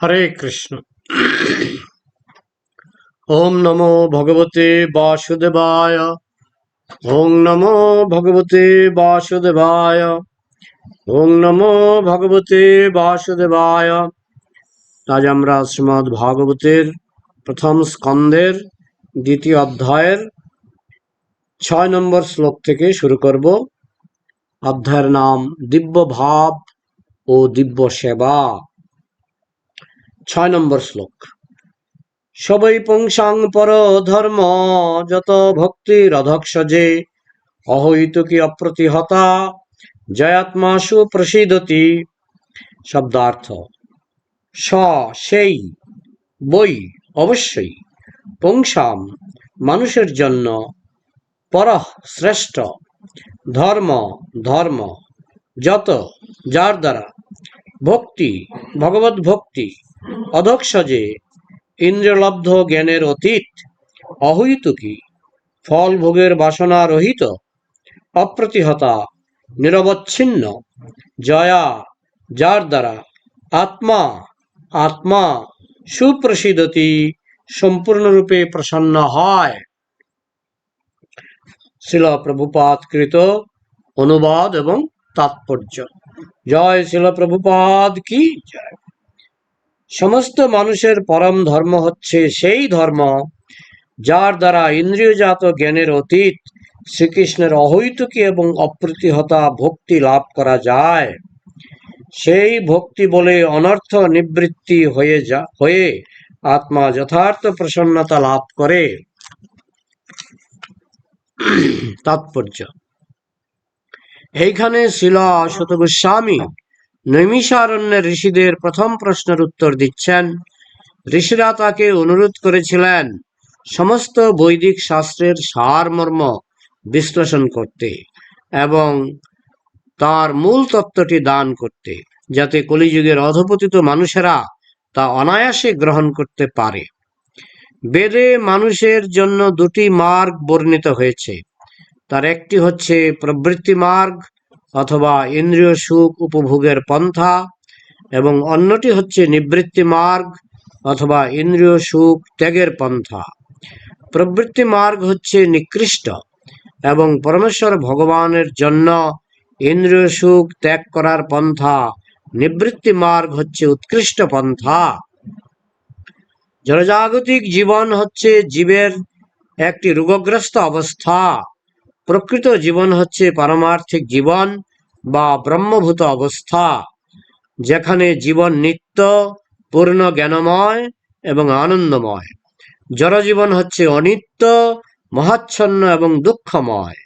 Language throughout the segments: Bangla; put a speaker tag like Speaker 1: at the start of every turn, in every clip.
Speaker 1: হরে কৃষ্ণ। ওম নমো ভগবতে বাসুদেবায়। ওম নমো ভগবতে বাসুদেবায়। ওম নমো ভগবতে বাসুদেবায়। আজ আমরা শ্রীমদ ভাগবতের প্রথম স্কন্দের দ্বিতীয় অধ্যায়ের ছয় নম্বর শ্লোক থেকে শুরু করব। অধ্যায়ের নাম দিব্য ভাব ও দিব্য সেবা ছয় নম্বর শ্লোক। সবই পুংসাং পর ধর্ম, যত ভক্তির অধক্ষ যে অহৈতুকি অপ্রতিহতা, জয়াত্মাসু প্রসিদতি। শব্দার্থ, স, সেই বই অবশ্যই, পুংসাম, মানুষের জন্য পরহ শ্রেষ্ঠ, ধর্ম ধর্ম, যত, যার দ্বারা, ভক্তি ভগবত ভক্তি অধক্ষ যে ইন্দ্রলব্ধ জ্ঞানের অতীত অহৈতুকী ফল ভোগের বাসনা রহিত, অপ্রতিহতা নিরবচ্ছিন্ন, জয়া যার দ্বারা আত্মা আত্মা সুপ্রসিদ্ধতি সম্পূর্ণরূপে প্রসন্ন হয়। শিল প্রভুপাত কৃত অনুবাদ এবং তাৎপর্য। জয় শিল প্রভুপাদ কি? জয়। সমস্ত মানুষের পরম ধর্ম হচ্ছে সেই ধর্ম, যার দ্বারা ইন্দ্রিয়জাত জ্ঞানের অতীত শ্রীকৃষ্ণের অহৈতুকী এবং অপ্রতিহতা ভক্তি লাভ করা যায়। সেই ভক্তি বলে অনর্থ নিবৃত্তি হয়ে যা, হয়ে আত্মা যথার্থ প্রসন্নতা লাভ করে। তাৎপর্য। এইখানে শিলা শত গোস্বামী নৈমিষারণ্যের ঋষিদের প্রথম প্রশ্নের উত্তর দিচ্ছেন। ঋষিরা তাকে অনুরোধ করেছিলেন, সমস্ত বৈদিক শাস্ত্রের সারমর্ম বিশ্লেষণ করতে এবং তার মূল তত্ত্বটি দান করতে, যাতে কলিযুগের অধপতিত মানুষেরা তা অনায়াসে গ্রহণ করতে পারে। বেদে মানুষের জন্য দুটি মার্গ বর্ণিত হয়েছে। তার একটি হচ্ছে প্রবৃত্তি মার্গ অথবা ইন্দ্রিয় সুখ উপভোগের পন্থা এবং অন্যটি হচ্ছে নিবৃত্তি মার্গ অথবা ইন্দ্রিয় সুখ ত্যাগের পন্থা। প্রবৃত্তি মার্গ হচ্ছে নিকৃষ্ট এবং পরমেশ্বর ভগবানের জন্য ইন্দ্রিয় সুখ ত্যাগ করার পন্থা, নিবৃত্তি মার্গ হচ্ছে উৎকৃষ্ট পন্থা। জনজাগতিক জীবন হচ্ছে জীবের একটি রোগগ্রস্ত অবস্থা। প্রকৃত জীবন হচ্ছে পারমার্থিক জীবন বা ব্রহ্মভূত অবস্থা, যেখানে জীবন নিত্য, পূর্ণ জ্ঞানময় এবং আনন্দময়। জড়জীবন হচ্ছে অনিত্য, মহাচ্ছন্ন এবং দুঃখময়।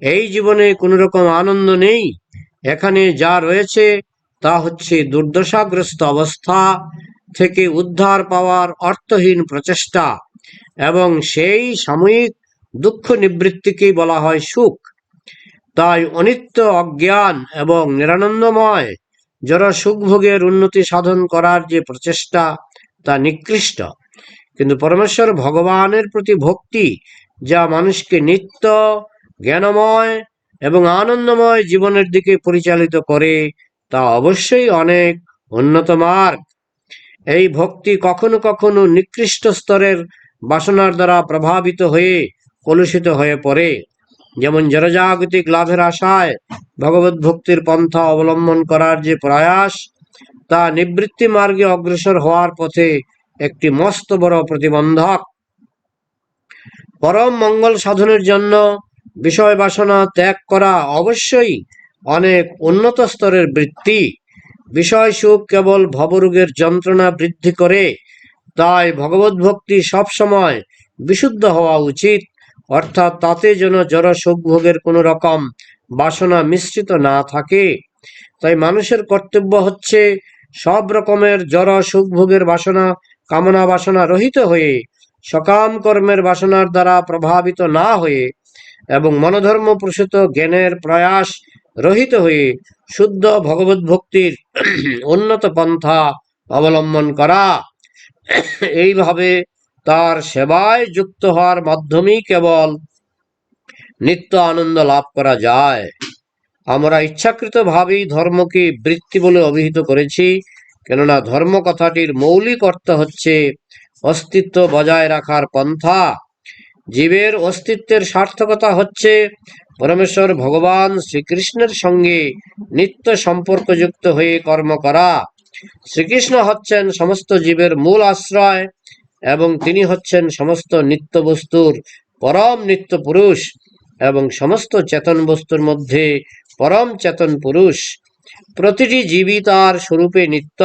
Speaker 1: এই জীবনে কোনো রকম আনন্দ নেই। এখানে যা রয়েছে তা হচ্ছে দুর্দশাগ্রস্ত অবস্থা থেকে উদ্ধার পাওয়ার অর্থহীন প্রচেষ্টা এবং সেই সাময়িক দুঃখ নিবৃত্তিকেই বলা হয় সুখ। তাই অনিত্য অজ্ঞান এবং নিরানন্দময় যারা সুখভোগের উন্নতি সাধন করার যে প্রচেষ্টা, তা নিকৃষ্ট। কিন্তু পরমেশ্বর ভগবানের প্রতি ভক্তি, যা মানুষকে নিত্য, জ্ঞানময় এবং আনন্দময় জীবনের দিকে পরিচালিত করে, তা অবশ্যই অনেক উন্নত মার্গ। এই ভক্তি কখনো কখনো নিকৃষ্ট স্তরের বাসনার দ্বারা প্রভাবিত হয়ে কলুষিত হয়ে পড়ে। যেমন জনজাগতিক লাভের আশায় ভগবত ভক্তির পন্থা অবলম্বন করার যে প্রয়াস, তা নিবৃত্তি মার্গে অগ্রসর হওয়ার পথে একটি মস্ত বড় প্রতিবন্ধক। পরম মঙ্গল সাধনের জন্য বিষয় বাসনা ত্যাগ করা অবশ্যই অনেক উন্নত স্তরের বৃত্তি। বিষয় সুখ কেবল ভবরোগের যন্ত্রণা বৃদ্ধি করে, তাই ভগবত ভক্তি সবসময় বিশুদ্ধ হওয়া উচিত। অর্থাৎ তাতে যেন জড় সুখ ভোগের কোনো রকম বাসনা মিশ্রিত না থাকে। তাই মানুষের কর্তব্য হচ্ছে সব রকমের জড় সুখ ভোগের বাসনা, কামনা বাসনা রহিত হয়ে, সকাম কর্মের বাসনার দ্বারা প্রভাবিত না হয়ে এবং মনোধর্ম প্রসূত জ্ঞানের প্রয়াস রহিত হয়ে শুদ্ধ ভগবত ভক্তির উন্নত পন্থা অবলম্বন করা। এইভাবে তার সেবায় যুক্ত হওয়ার মাধ্যমেই কেবল নিত্য আনন্দ লাভ করা যায়। আমরা ইচ্ছাকৃতভাবেই ধর্মকে বৃত্তি বলে অভিহিত করেছি, কেননা ধর্ম কথাটির মৌলিক অর্থ হচ্ছে অস্তিত্ব বজায় রাখার পন্থা। জীবের অস্তিত্বের সার্থকতা হচ্ছে পরমেশ্বর ভগবান শ্রীকৃষ্ণের সঙ্গে নিত্য সম্পর্কযুক্ত হয়ে কর্ম করা। শ্রীকৃষ্ণ হচ্ছেন সমস্ত জীবের মূল আশ্রয় এবং তিনি হচ্ছেন সমস্ত নিত্য বস্তুর পরম নিত্য পুরুষ এবং সমস্ত চেতন বস্তুর মধ্যে পরম চেতন পুরুষ। প্রতিটি জীবী তার স্বরূপে নিত্য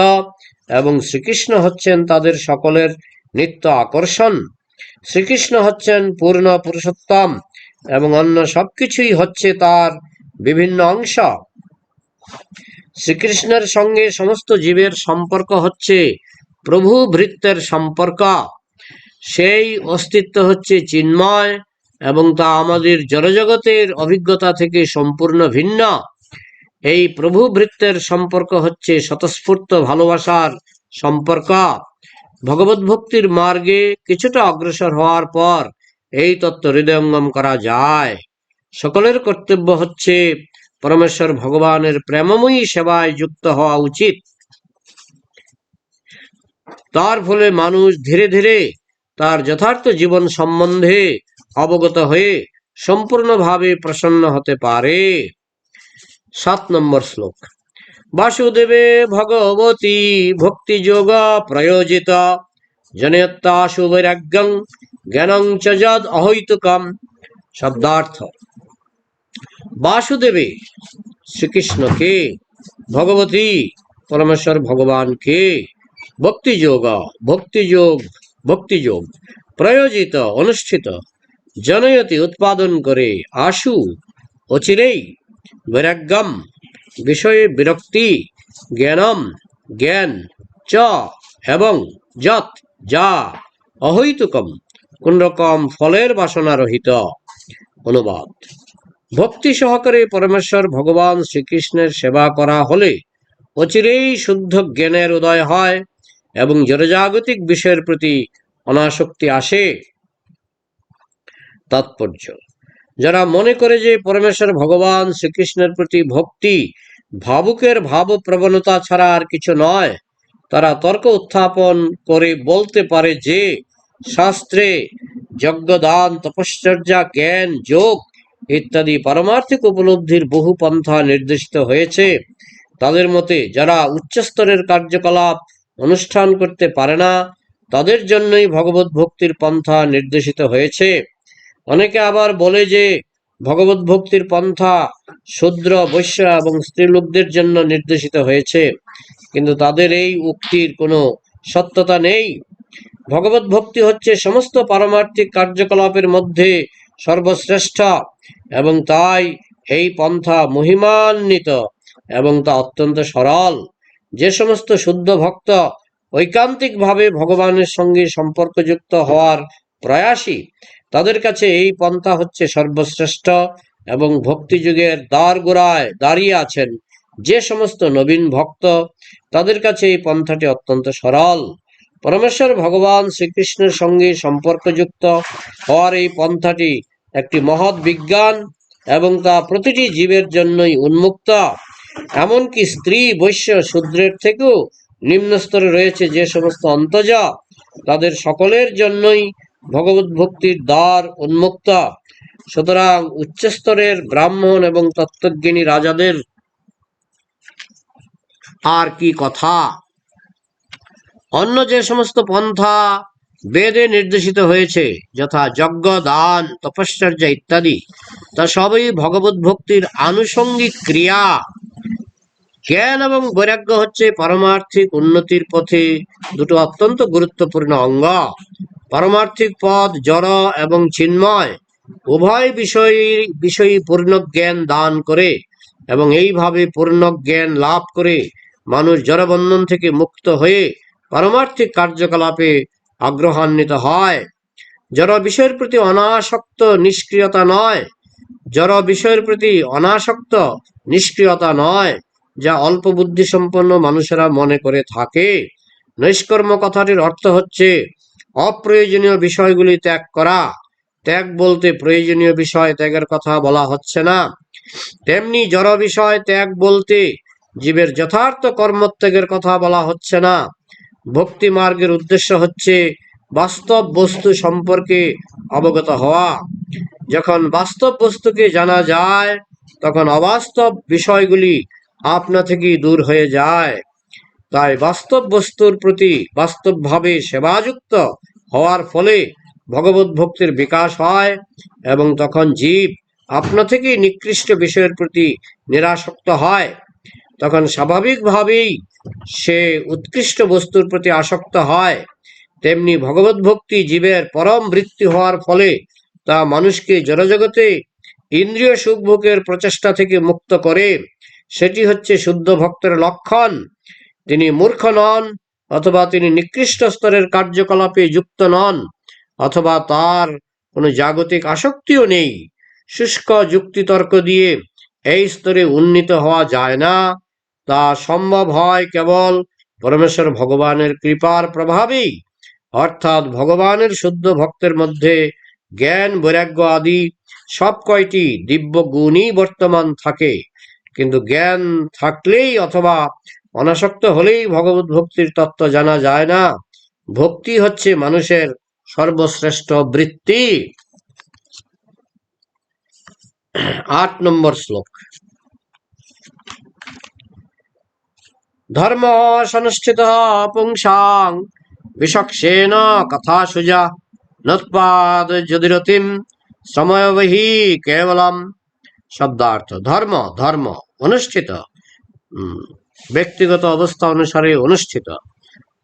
Speaker 1: এবং শ্রীকৃষ্ণ হচ্ছেন তাদের সকলের নিত্য আকর্ষণ। শ্রীকৃষ্ণ হচ্ছেন পূর্ণ পুরুষোত্তম এবং অন্য সবকিছুই হচ্ছে তার বিভিন্ন অংশ। শ্রীকৃষ্ণের সঙ্গে সমস্ত জীবের সম্পর্ক হচ্ছে প্রভু ভৃত্যের সম্পর্ক। সেই অস্তিত্ব হচ্ছে চিন্ময় এবং তা আমাদের জড়জগতের অভিজ্ঞতা থেকে সম্পূর্ণ ভিন্ন। এই প্রভু ভৃত্যের সম্পর্ক হচ্ছে স্বতঃস্ফূর্ত ভালোবাসার সম্পর্ক। ভগবত ভক্তির মার্গে কিছুটা অগ্রসর হওয়ার পর এই তত্ত্ব হৃদয়ঙ্গম করা যায়। সকলের কর্তব্য হচ্ছে পরমেশ্বর ভগবানের প্রেমময়ী সেবায় যুক্ত হওয়া উচিত। তার ফলে মানুষ ধীরে ধীরে তার যথার্থ জীবন সম্বন্ধে অবগত হয়ে সম্পূর্ণভাবে প্রসন্ন হতে পারে। সাত নম্বর শ্লোক। বাসুদেবে ভগবতী ভক্তি যোগ প্রয়োজিত। জনয়ত্তাশু বৈরাগ্যং জ্ঞানং চ যদ অহৈতুকম। শব্দার্থ। বাসুদেবে শ্রীকৃষ্ণকে, ভগবতী পরমেশ্বর ভগবানকে ভক্তিযোগ ভক্তিযোগ ভক্তিযোগ। প্রয়োজিত, অনুষ্ঠিত। জনয়তি উৎপাদন করে আশু, অচিরেই বৈরাগ্যম, বিষয়ে বিরক্তি, জ্ঞানম, জ্ঞান, চ, এবং যত যা, অহৈতুকম, কোন রকম ফলের বাসনা রহিত। অনুবাদ। ভক্তি সহকারে পরমেশ্বর ভগবান শ্রীকৃষ্ণের সেবা করা হলে অচিরেই শুদ্ধ জ্ঞানের উদয় হয়। এবং জড়জাগতিক বিষয়ের প্রতি অনাসক্তি আসে তাৎপর্য। যারা মনে করে যে পরমেশ্বর ভগবান শ্রীকৃষ্ণের প্রতি ভক্তি, ভাবুকের ভাব প্রবণতা ছাড়া আর কিছু নয়, তারা তর্ক উত্থাপন করে বলতে পারে যে, শাস্ত্রে যজ্ঞদান, তপশ্চর্যা, জ্ঞান, যোগ ইত্যাদি পারমার্থিক উপলব্ধির বহু পন্থা নির্দেশিত হয়েছে। তাদের মতে যারা উচ্চস্তরের কার্যকলাপ অনুষ্ঠান করতে পারে না, তাদের জন্যই ভগবত ভক্তির পন্থা নির্দেশিত হয়েছে। অনেকে আবার বলে যে, ভগবত ভক্তির পন্থা শূদ্র, বৈশ্য এবং স্ত্রীলোকদের জন্য নির্দেশিত হয়েছে, কিন্তু তাদের এই উক্তির কোনো সত্যতা নেই। ভগবত ভক্তি হচ্ছে সমস্ত পারমার্থিক কার্যকলাপের মধ্যে সর্বশ্রেষ্ঠ এবং তাই এই পন্থা মহিমান্বিত এবং তা অত্যন্ত সরল। যে সমস্ত শুদ্ধ ভক্ত ঐকান্তিকভাবে ভগবানের সঙ্গে সম্পর্কযুক্ত হওয়ার প্রয়াসী, তাদের কাছে এই পন্থা হচ্ছে সর্বশ্রেষ্ঠ এবং ভক্তিযুগের দ্বার গোড়ায় দাঁড়িয়ে আছেন যে সমস্ত নবীন ভক্ত, তাদের কাছে এই পন্থাটি অত্যন্ত সরল। পরমেশ্বর ভগবান শ্রীকৃষ্ণের সঙ্গে সম্পর্কযুক্ত হওয়ার এই পন্থাটি একটি মহৎ বিজ্ঞান এবং তা প্রতিটি জীবের জন্যই উন্মুক্ত। এমনকি স্ত্রী বৈশ্য শূদ্রের থেকেও নিম্ন স্তরে রয়েছে যে সমস্ত অন্তজা তাদের সকলের জন্যই ভগবত ভক্তির দ্বার উন্মুক্ত। সুতরাং উচ্চস্তরের ব্রাহ্মণ এবং তত্ত্বজ্ঞানী রাজাদের আর কি কথা? অন্য যে সমস্ত পন্থা বেদে নির্দেশিত হয়েছে, যথা যজ্ঞ, দান, তপশ্চর্যা ইত্যাদি, তা সবই ভগবত ভক্তির আনুষঙ্গিক ক্রিয়া। জ্ঞান এবং বৈরাগ্য হচ্ছে পারমার্থিক উন্নতির পথে দুটো অত্যন্ত গুরুত্বপূর্ণ অঙ্গ। পারমার্থিক পথ, জড় এবং চিন্ময় উভয় বিষয়ী বিষয়ী পূর্ণ জ্ঞান দান করে এবং এইভাবে পূর্ণ জ্ঞান লাভ করে মানুষ জড়বন্ধন থেকে মুক্ত হয়ে পারমার্থিক কার্যকলাপে আগ্রহান্বিত হয়। জড় বিষয়ের প্রতি অনাসক্ত নিষ্ক্রিয়তা নয়। জড় বিষয়ের প্রতি অনাসক্ত নিষ্ক্রিয়তা নয়। যা অল্প বুদ্ধি সম্পন্ন মানুষেরা মনে করে থাকে। নৈষ্কর্ম কথাটির অর্থ হচ্ছে, অপ্রয়োজনীয় বিষয়গুলি ত্যাগ করা। ত্যাগ বলতে প্রয়োজনীয় বিষয় ত্যাগের কথা বলা হচ্ছে না। তেমনি জড় বিষয় ত্যাগ বলতে জীবের যথার্থ কর্মত্যাগের কথা বলা হচ্ছে না। ভক্তি মার্গের উদ্দেশ্য হচ্ছে বাস্তব বস্তু সম্পর্কে অবগত হওয়া। যখন বাস্তব বস্তুকে জানা যায়, তখন অবাস্তব বিষয়গুলি আপনা থেকেই দূর হয়ে যায়। তাই বাস্তব বস্তুর প্রতি বাস্তবভাবে সেবাযুক্ত হওয়ার ফলে ভগবত ভক্তির বিকাশ হয় এবং তখন জীব আপনা থেকেই নিকৃষ্ট বিষয়ের প্রতি নিরাসক্ত হয়। তখন স্বাভাবিকভাবেই সে উৎকৃষ্ট বস্তুর প্রতি আসক্ত হয়। তেমনি ভগবত ভক্তি জীবের পরম বৃত্তি হওয়ার ফলে তা মানুষকে জড়জগতে ইন্দ্রিয় সুখভোগের প্রচেষ্টা থেকে মুক্ত করে। সেটি হচ্ছে শুদ্ধ ভক্তের লক্ষণ। তিনি মূর্খ নন, অথবা তিনি নিকৃষ্ট স্তরের কার্যকলাপে যুক্ত নন, অথবা তার কোনো জাগতিক আসক্তিও নেই। শুষ্ক যুক্তিতর্ক দিয়ে এই স্তরে উন্নীত হওয়া যায় না। তা সম্ভব হয় কেবল পরমেশ্বর ভগবানের কৃপার প্রভাবেই। অর্থাৎ ভগবানের শুদ্ধ ভক্তের মধ্যে জ্ঞান, বৈরাগ্য আদি সব কয়টি দিব্য গুণই বর্তমান থাকে। কিন্তু জ্ঞান থাকলেই অথবা অনাসক্ত হলেই ভগবত ভক্তির তত্ত্ব জানা যায় না। ভক্তি হচ্ছে মানুষের সর্বশ্রেষ্ঠ বৃত্তি। আট নম্বর শ্লোক। ধর্ম সংস্থিত পুংসাং বিশক্ষেন কথা সুজা নোৎপাদ যদিরতিম সময়বহি কেবলম শব্দার্থ, ধর্ম ধর্ম, অনুষ্ঠিত। ব্যক্তিগত অবস্থা অনুসারে অনুষ্ঠিত।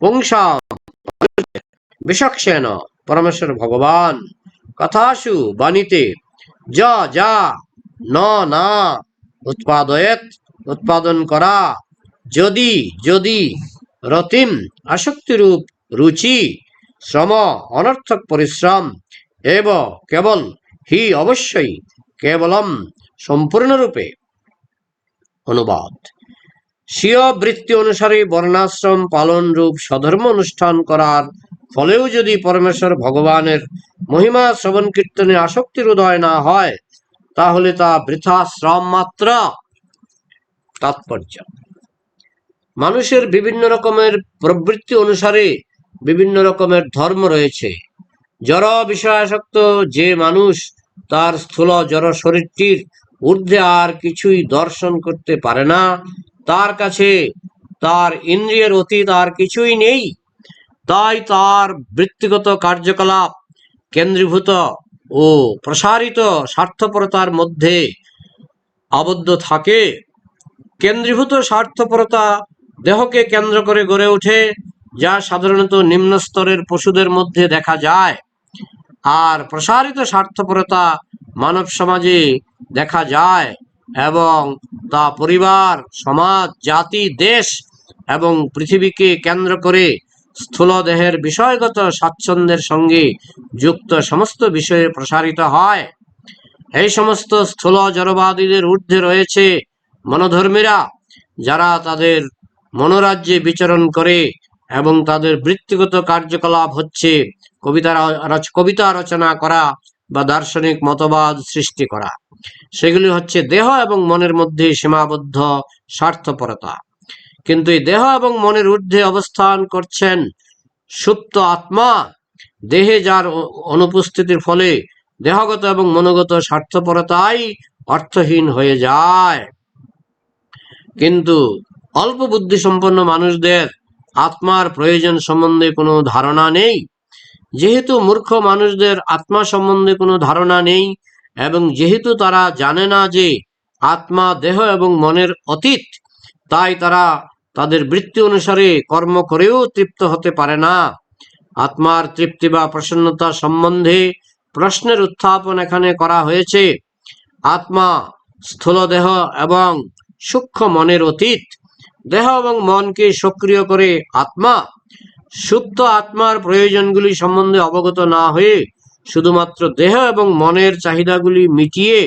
Speaker 1: পুংসা বিশক্ষেন পরমেশ্বর ভগবান। কথাসু, বাণীতে, যা যা, ন, না উৎপাদয়েত উৎপাদন করা, যদি যদি, রতিম, আসক্তিরূপ, রুচি, শ্রম, অনর্থক পরিশ্রম, এব, কেবল, হি, অবশ্যই, কেবলম সম্পূর্ণরূপে অনুবাদ। স্বীয় বৃত্তি অনুসারে বর্ণাশ্রম পালন রূপ স্বধর্ম অনুষ্ঠান করার ফলেও যদি পরমেশ্বর ভগবানের মহিমা শ্রবণ কীর্তনে আসক্তির উদয় না হয়, তাহলে তা বৃথা শ্রম মাত্র। তাৎপর্য। মানুষের বিভিন্ন রকমের প্রবৃত্তি অনুসারে বিভিন্ন রকমের ধর্ম রয়েছে। জড় বিষয়াসক্ত যে মানুষ তার স্থূল জড় শরীরটির ঊর্ধ্বে আর কিছুই দর্শন করতে পারে না। তার কাছে তার ইন্দ্রিয়ের অতীত আর কিছুই নেই। তাই তার বৃত্তিগত কার্যকলাপ কেন্দ্রীভূত ও প্রসারিত স্বার্থপরতার মধ্যে আবদ্ধ থাকে। কেন্দ্রীভূত স্বার্থপরতা দেহকে কেন্দ্র করে গড়ে ওঠে, যা সাধারণত নিম্ন স্তরের পশুদের মধ্যে দেখা যায়। আর প্রসারিত স্বার্থপরতা মানব সমাজে দেখা যায় এবং তা পরিবার, সমাজ, জাতি, দেশ এবং পৃথিবীকে কেন্দ্র করে স্থূল দেহের বিষয়গত স্বাচ্ছন্দ্যের সঙ্গে যুক্ত সমস্ত বিষয়ে প্রসারিত হয়। এই সমস্ত স্থূল জড়বাদীদের ঊর্ধ্বে রয়েছে মনোধর্মীরা, যারা তাদের মনোরাজ্যে বিচরণ করে এবং তাদের বৃত্তিগত কার্যকলাপ হচ্ছে কবিতা রচ- কবিতা রচনা করা বা দার্শনিক মতবাদ সৃষ্টি করা। সেগুলি হচ্ছে দেহ এবং মনের মধ্যে সীমাবদ্ধ স্বার্থপরতা। কিন্তু এই দেহ এবং মনের ঊর্ধ্বে অবস্থান করছেন সুপ্ত আত্মা, দেহে যার অনুপস্থিতির ফলে দেহগত এবং মনোগত স্বার্থপরতাই অর্থহীন হয়ে যায়। কিন্তু অল্প বুদ্ধি সম্পন্ন মানুষদের আত্মার প্রয়োজন সম্বন্ধে কোনো ধারণা নেই। যেহেতু মূর্খ মানুষদের আত্মা সম্বন্ধে কোনো ধারণা নেই এবং যেহেতু তারা জানে না যে আত্মা, দেহ এবং মনের অতীত, তাই তারা তাদের বৃত্তি অনুসারে কর্ম করেও তৃপ্ত হতে পারে না। আত্মার তৃপ্তি বা প্রসন্নতা সম্বন্ধে প্রশ্নের উত্থাপন এখানে করা হয়েছে। আত্মা স্থূল দেহ এবং সূক্ষ্ম মনের অতীত। দেহ এবং মনকে সক্রিয় করে আত্মা সুপ্ত আত্মার প্রয়োজনগুলি সম্বন্ধে অবগত না হয়ে শুধুমাত্র দেহ এবং মনের চাহিদাগুলি মিটিয়ে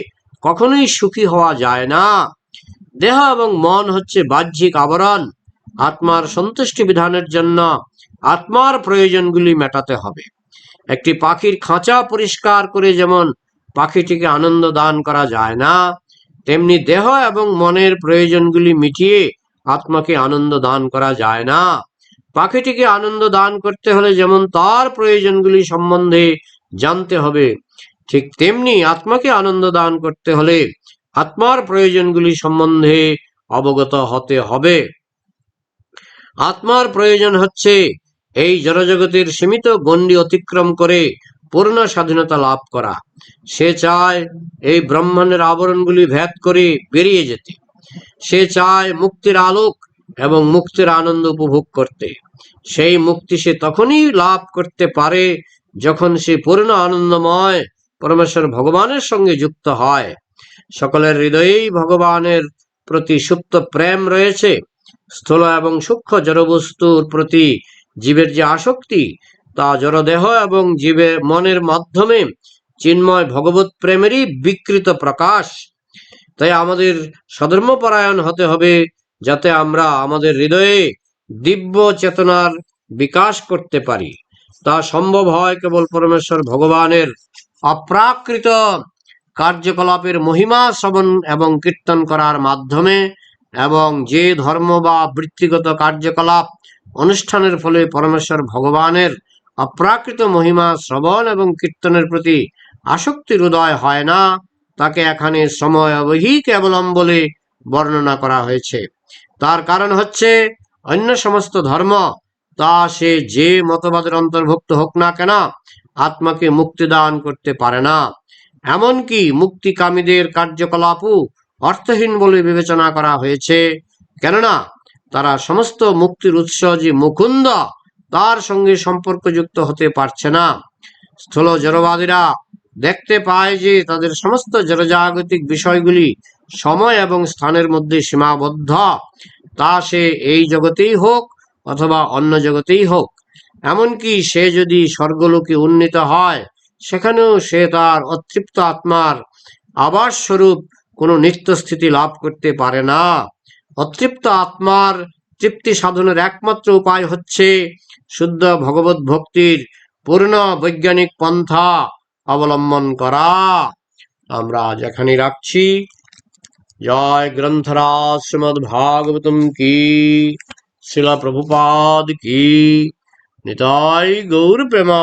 Speaker 1: কখনোই সুখী হওয়া যায় না। দেহ এবং মন হচ্ছে বাহ্যিক আবরণ। আত্মার সন্তুষ্টি বিধানের জন্য আত্মার প্রয়োজনগুলি মেটাতে হবে। একটি পাখির খাঁচা পরিষ্কার করে যেমন পাখিটিকে আনন্দ দান করা যায় না, তেমনি দেহ এবং মনের প্রয়োজনগুলি মিটিয়ে আত্মাকে আনন্দ দান করা যায় না। পাখিটিকে আনন্দ দান করতে হলে যেমন তার প্রয়োজনগুলি সম্বন্ধে জানতে হবে, ঠিক তেমনি আত্মাকে আনন্দ দান করতে হলে আত্মার প্রয়োজনগুলি সম্বন্ধে অবগত হতে হবে। আত্মার প্রয়োজন হচ্ছে এই জড়জগতের সীমিত গণ্ডি অতিক্রম করে পূর্ণ স্বাধীনতা লাভ করা। সে চায় এই ব্রহ্মাণ্ডের আবরণগুলি ভেদ করে বেরিয়ে যেতে। সে চায় মুক্তির আলোক এবং মুক্তির আনন্দ উপভোগ করতে। সেই মুক্তি সে তখনই লাভ করতে পারে যখন সে পূর্ণ আনন্দময় পরমেশ্বর ভগবানের সঙ্গে যুক্ত হয়। সকলের হৃদয়েই ভগবানের প্রতি সুপ্ত প্রেম রয়েছে। স্থূল এবং সূক্ষ্ম জড়বস্তুর প্রতি জীবের যে আসক্তি, তা জড়দেহ এবং জীবের মনের মাধ্যমে চিন্ময় ভগবত প্রেমেরই বিকৃত প্রকাশ। তাই আমাদের সধর্মপরায়ণ হতে হবে যাতে আমরা আমাদের হৃদয়ে দিব্য চেতনার বিকাশ করতে পারি। তা সম্ভব হয় কেবল পরমেশ্বর ভগবানের অপ্রাকৃত কার্যকলাপের মহিমা শ্রবণ এবং কীর্তন করার মাধ্যমে এবং যে ধর্ম বা বৃত্তিগত কার্যকলাপ অনুষ্ঠানের ফলে পরমেশ্বর ভগবানের অপ্রাকৃত মহিমা শ্রবণ এবং কীর্তনের প্রতি আসক্তির উদয় হয় না, তাকে এখানে সময় অবহিক অবলম্বলে বর্ণনা করা হয়েছে। তার কারণ হচ্ছে অন্য সমস্ত ধর্ম, তা সে যে মতবাদের অন্তর্ভুক্ত হোক না কেন, আত্মাকে মুক্তি দান করতে পারে না। এমনকি মুক্তিকামীদের কার্যকলাপও অর্থহীন বলে বিবেচনা করা হয়েছে। কেননা, তারা সমস্ত মুক্তির উৎস যে মুকুন্দ, তার সঙ্গে সম্পর্কযুক্ত হতে পারছে না। স্থূল জড়বাদীরা দেখতে পায় যে তাদের সমস্ত জড়জাগতিক বিষয়গুলি সময় এবং স্থানের মধ্যে সীমাবদ্ধ। তা সে এই জগতেই হোক অথবা অন্য জগতেই হোক। এমনকি সে যদি স্বর্গলোকে উন্নীত হয়, সেখানেও সে তার অতৃপ্ত আত্মার আবাস স্বরূপ কোনো নিত্য স্থিতি লাভ করতে পারে না। অতৃপ্ত আত্মার তৃপ্তি সাধনের একমাত্র উপায় হচ্ছে শুদ্ধ ভগবত ভক্তির পূর্ণ বৈজ্ঞানিক পন্থা অবলম্বন করা। আমরা আজ রাখছি। জয় গ্রন্থরাজ শ্রীমদ ভাগবতম কি শিলা প্রভুপাদ কি নিতাই গৌর প্রেমা